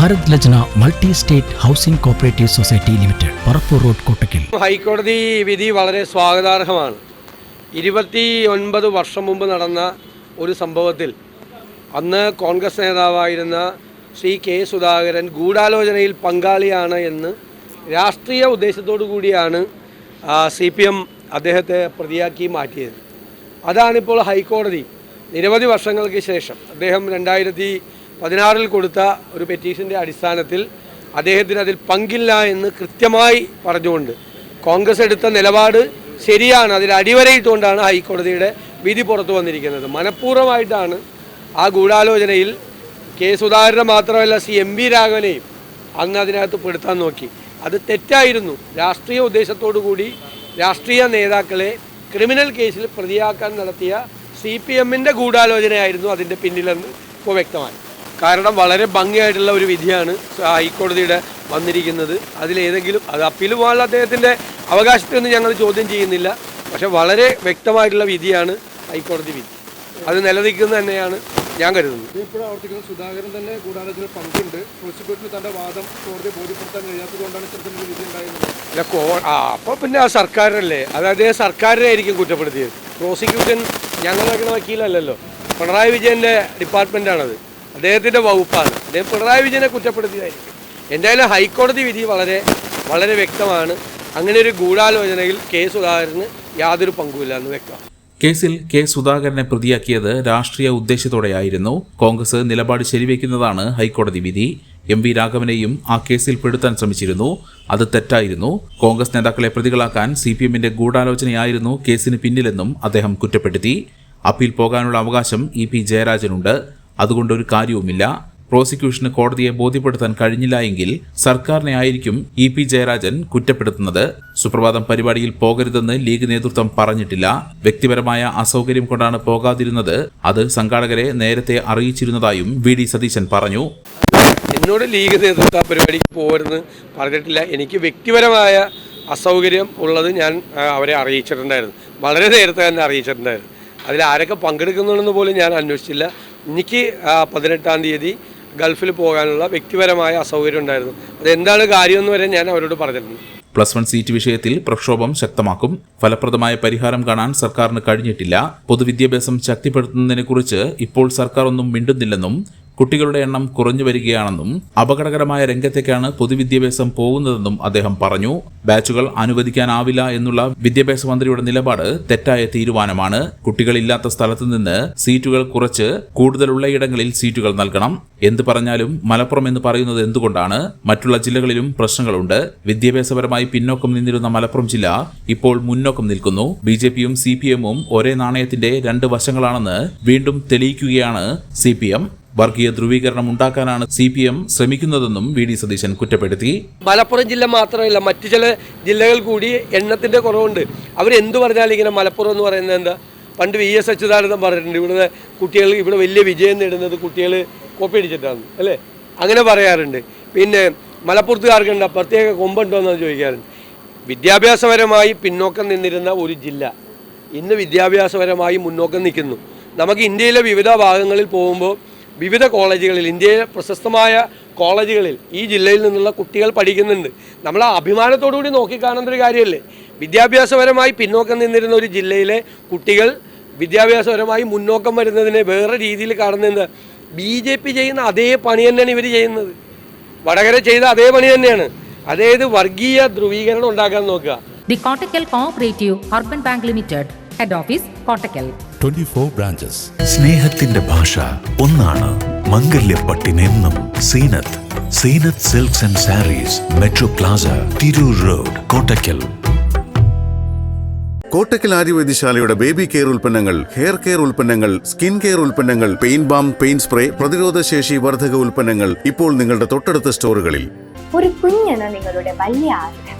Bharat Lajna multi state housing cooperative society limited Parappur road Kottakkal. ഹൈക്കോടതി വിധി വളരെ സ്വാഗതാർഹമാണ്. ഇരുപത്തി ഒൻപത് വർഷം മുമ്പ് നടന്ന ഒരു സംഭവത്തിൽ അന്ന് കോൺഗ്രസ് നേതാവായിരുന്ന ശ്രീ കെ സുധാകരൻ ഗൂഢാലോചനയിൽ പങ്കാളിയാണ് എന്ന് രാഷ്ട്രീയ ഉദ്ദേശത്തോടു കൂടിയാണ് സി പി എം അദ്ദേഹത്തെ പ്രതിയാക്കി മാറ്റിയത്. അതാണിപ്പോൾ ഹൈക്കോടതി. നിരവധി വർഷങ്ങൾക്ക് ശേഷം അദ്ദേഹം രണ്ടായിരത്തി പതിനാറിൽ കൊടുത്ത ഒരു പെറ്റീഷന്റെ അടിസ്ഥാനത്തിൽ അദ്ദേഹത്തിന് അതിൽ പങ്കില്ല എന്ന് കൃത്യമായി പറഞ്ഞുകൊണ്ട് കോൺഗ്രസ് എടുത്ത നിലപാട് ശരിയാണ്. അതിൽ അടിവരയിട്ടുകൊണ്ടാണ് ഹൈക്കോടതിയുടെ വിധി പുറത്തു വന്നിരിക്കുന്നത്. മനഃപൂർവമായിട്ടാണ് ആ ഗൂഢാലോചനയിൽ കെ സുധാകരനെ മാത്രമല്ല സി എം വി രാഘവനെയും അന്ന് അതിനകത്ത് പെടുത്താൻ നോക്കി. അത് തെറ്റായിരുന്നു. രാഷ്ട്രീയ ഉദ്ദേശത്തോടു കൂടി രാഷ്ട്രീയ നേതാക്കളെ ക്രിമിനൽ കേസിൽ പ്രതിയാക്കാൻ നടത്തിയ സി പി എമ്മിന്റെ ഗൂഢാലോചനയായിരുന്നു അതിന്റെ പിന്നിലെന്ന് ഇപ്പോൾ വ്യക്തമായി. കാരണം വളരെ ഭംഗിയായിട്ടുള്ള ഒരു വിധിയാണ് ഹൈക്കോടതിയുടെ വന്നിരിക്കുന്നത്. അതിലേതെങ്കിലും അത് അപ്പീൽ പോകാനുള്ള അദ്ദേഹത്തിന്റെ അവകാശത്തെയൊന്നും ഞങ്ങൾ ചോദ്യം ചെയ്യുന്നില്ല. പക്ഷെ വളരെ വ്യക്തമായിട്ടുള്ള വിധിയാണ് ഹൈക്കോടതി വിധി. അത് നിലനിൽക്കുന്നത് തന്നെയാണ് ഞാൻ കരുതുന്നത്. ഇപ്പോൾ ആവർത്തിക്കുന്ന. സുധാകരൻ തന്നെ ഗൂഢാലോചന പങ്കുണ്ട്. തന്റെ വാദം കോടതിയെ ബോധ്യപ്പെടുത്താൻ കഴിയാത്തതുകൊണ്ടാണ് ഇത്തരത്തിലൊരു വിധി ഉണ്ടായിരുന്നത്. കോ ആ അപ്പോൾ പിന്നെ ആ സർക്കാരിനല്ലേ? അത് അദ്ദേഹം സർക്കാരിനെ ആയിരിക്കും കുറ്റപ്പെടുത്തിയത്. പ്രോസിക്യൂഷൻ ഞങ്ങൾ വെക്കുന്ന വക്കീലല്ലല്ലോ. പിണറായി വിജയന്റെ ഡിപ്പാർട്ട്മെന്റാണത് അദ്ദേഹത്തിന്റെ വകുപ്പാണ്. അദ്ദേഹം പിണറായി വിജയനെ കുറ്റപ്പെടുത്തിയതായിരിക്കും. എന്തായാലും ഹൈക്കോടതി വിധി വളരെ വളരെ വ്യക്തമാണ്. അങ്ങനെ ഒരു ഗൂഢാലോചനയിൽ കെ സുധാകരന് യാതൊരു പങ്കുമില്ല എന്ന് വ്യക്തമാണ്. കേസിൽ കെ സുധാകരനെ പ്രതിയാക്കിയത് രാഷ്ട്രീയ ഉദ്ദേശത്തോടെയായിരുന്നു. കോൺഗ്രസ് നിലപാട് ശരിവെക്കുന്നതാണ് ഹൈക്കോടതി വിധി. എം വി രാഘവനെയും ആ കേസിൽ പെടുത്താൻ ശ്രമിച്ചിരുന്നു. അത് തെറ്റായിരുന്നു. കോൺഗ്രസ് നേതാക്കളെ പ്രതികളാക്കാൻ സി പി എമ്മിന്റെ ഗൂഢാലോചനയായിരുന്നു കേസിന് പിന്നിലെന്നും അദ്ദേഹം കുറ്റപ്പെടുത്തി. അപ്പീൽ പോകാനുള്ള അവകാശം ഇ പി ജയരാജനുണ്ട്. അതുകൊണ്ടൊരു കാര്യവുമില്ല. പ്രോസിക്യൂഷന് കോടതിയെ ബോധ്യപ്പെടുത്താൻ കഴിഞ്ഞില്ല എങ്കിൽ സർക്കാരിനെ ആയിരിക്കും ഇ പി ജയരാജൻ കുറ്റപ്പെടുത്തുന്നത്. സുപ്രഭാതം പരിപാടിയിൽ പോകരുതെന്ന് ലീഗ് നേതൃത്വം പറഞ്ഞിട്ടില്ല. വ്യക്തിപരമായ അസൗകര്യം കൊണ്ടാണ് പോകാതിരുന്നത്. അത് സംഘാടകരെ നേരത്തെ അറിയിച്ചിരുന്നതായും വി ഡി സതീശൻ പറഞ്ഞു. എന്നോട് ലീഗ് നേതൃത്വ പരിപാടിക്ക് പോകരുതെന്ന് പറഞ്ഞിട്ടില്ല. എനിക്ക് വ്യക്തിപരമായ അസൗകര്യം ഉള്ളത് ഞാൻ അവരെ അറിയിച്ചിട്ടുണ്ടായിരുന്നു. വളരെ നേരത്തെ തന്നെ അറിയിച്ചിട്ടുണ്ടായിരുന്നു. അതിൽ ആരൊക്കെ പങ്കെടുക്കുന്നുണ്ടെന്ന് പോലും ഞാൻ അന്വേഷിച്ചില്ല. എനിക്ക് പതിനെട്ടാം തീയതി ഗൾഫിൽ പോകാനുള്ള വ്യക്തിപരമായ അസൗകര്യം ഉണ്ടായിരുന്നു. അതെന്താണ് കാര്യമെന്ന് വരെ ഞാൻ അവരോട് പറഞ്ഞിരുന്നു. പ്ലസ് വൺ സീറ്റ് വിഷയത്തിൽ പ്രക്ഷോഭം ശക്തമാക്കും. ഫലപ്രദമായ പരിഹാരം കാണാൻ സർക്കാരിന് കഴിഞ്ഞിട്ടില്ല. പൊതുവിദ്യാഭ്യാസം ശക്തിപ്പെടുത്തുന്നതിനെക്കുറിച്ച് ഇപ്പോൾ സർക്കാർ ഒന്നും മിണ്ടുന്നില്ലെന്നും കുട്ടികളുടെ എണ്ണം കുറഞ്ഞു വരികയാണെന്നും അപകടകരമായ രംഗത്തേക്കാണ് പൊതുവിദ്യാഭ്യാസം പോകുന്നതെന്നും അദ്ദേഹം പറഞ്ഞു. ബാച്ചുകൾ അനുവദിക്കാനാവില്ല എന്നുള്ള വിദ്യാഭ്യാസ മന്ത്രിയുടെ നിലപാട് തെറ്റായ തീരുമാനമാണ്. കുട്ടികളില്ലാത്ത സ്ഥലത്തു നിന്ന് സീറ്റുകൾ കുറച്ച് കൂടുതലുള്ള ഇടങ്ങളിൽ സീറ്റുകൾ നൽകണം. എന്ത് പറഞ്ഞാലും മലപ്പുറം എന്ന് പറയുന്നത് എന്തുകൊണ്ടാണ്? മറ്റുള്ള ജില്ലകളിലും പ്രശ്നങ്ങളുണ്ട്. വിദ്യാഭ്യാസപരമായി പിന്നോക്കം നിന്നിരുന്ന മലപ്പുറം ജില്ല ഇപ്പോൾ മുന്നോക്കം നിൽക്കുന്നു. ബി ജെ പിയും സി പി എമ്മും ഒരേ നാണയത്തിന്റെ രണ്ട് വശങ്ങളാണെന്ന് വീണ്ടും തെളിയിക്കുകയാണ് സി പി എം. വർഗീയ ധ്രുവീകരണം ഉണ്ടാക്കാനാണ് സി പി എം ശ്രമിക്കുന്നതെന്നും വി ഡി സതീശൻ കുറ്റപ്പെടുത്തി. മലപ്പുറം ജില്ല മാത്രമല്ല മറ്റു ചില ജില്ലകൾ കൂടി എണ്ണത്തിന്റെ കുറവുണ്ട്. അവരെന്തു പറഞ്ഞാലും ഇങ്ങനെ മലപ്പുറം എന്ന് പറയുന്നത് എന്താ? പണ്ട് വി എസ് അച്യുതാനന്ദൻ പറഞ്ഞിട്ടുണ്ട് ഇവിടെ കുട്ടികൾ ഇവിടെ വലിയ വിജയം നേടുന്നത് കുട്ടികൾ കോപ്പി അടിച്ചിട്ടാണ് അല്ലേ? അങ്ങനെ പറയാറുണ്ട്. പിന്നെ മലപ്പുറത്തുകാർക്ക് എന്താ പ്രത്യേക കൊമ്പുണ്ടോ എന്നാണ് ചോദിക്കാറുണ്ട്. വിദ്യാഭ്യാസപരമായി പിന്നോക്കം നിന്നിരുന്ന ഒരു ജില്ല ഇന്ന് വിദ്യാഭ്യാസപരമായി മുന്നോക്കം നിൽക്കുന്നു. നമുക്ക് ഇന്ത്യയിലെ വിവിധ ഭാഗങ്ങളിൽ പോകുമ്പോൾ വിവിധ കോളേജുകളിൽ ഇന്ത്യയിലെ പ്രശസ്തമായ കോളേജുകളിൽ ഈ ജില്ലയിൽ നിന്നുള്ള കുട്ടികൾ പഠിക്കുന്നുണ്ട്. നമ്മൾ അഭിമാനത്തോടു കൂടി നോക്കിക്കാണേണ്ട ഒരു കാര്യമല്ലേ? വിദ്യാഭ്യാസപരമായി പിന്നോക്കം നിന്നിരുന്ന ഒരു ജില്ലയിലെ കുട്ടികൾ വിദ്യാഭ്യാസപരമായി മുന്നോക്കം വരുന്നതിനെ വേറെ രീതിയിൽ കാണുന്നത് ബി ജെ പി ചെയ്യുന്ന അതേ പണി തന്നെയാണ് ഇവർ ചെയ്യുന്നത്. വടകര ചെയ്ത അതേ പണി തന്നെയാണ്. അതായത് വർഗീയ ധ്രുവീകരണം ഉണ്ടാക്കാൻ നോക്കുക. The Kottakkal urban bank Bank Limited, office Kottakkal. Twenty 24 branches. സ്നേഹത്തിന്റെ ഭാഷ ഒന്നാണ് മംഗല്യപ്പട്ടിനെന്നും. Zeenath Zeenath silks and sarees metro plaza Tirur road Kottakkal. Kottakkal ആര്യവൈദ്യശാലയുടെ baby care ഉൽപ്പന്നങ്ങൾ ഹെയർ കെയർ ഉൽപ്പന്നങ്ങൾ സ്കിൻ കെയർ ഉൽപ്പന്നങ്ങൾ പെയിൻ ബാം പെയിൻ സ്പ്രേ പ്രതിരോധശേഷി വർധക ഉൽപ്പന്നങ്ങൾ ഇപ്പോൾ നിങ്ങളുടെ തൊട്ടടുത്ത സ്റ്റോറുകളിൽ. ഒരു കുഞ്ഞെന്ന നിങ്ങളുടെ വലിയ ആഗ്രഹം.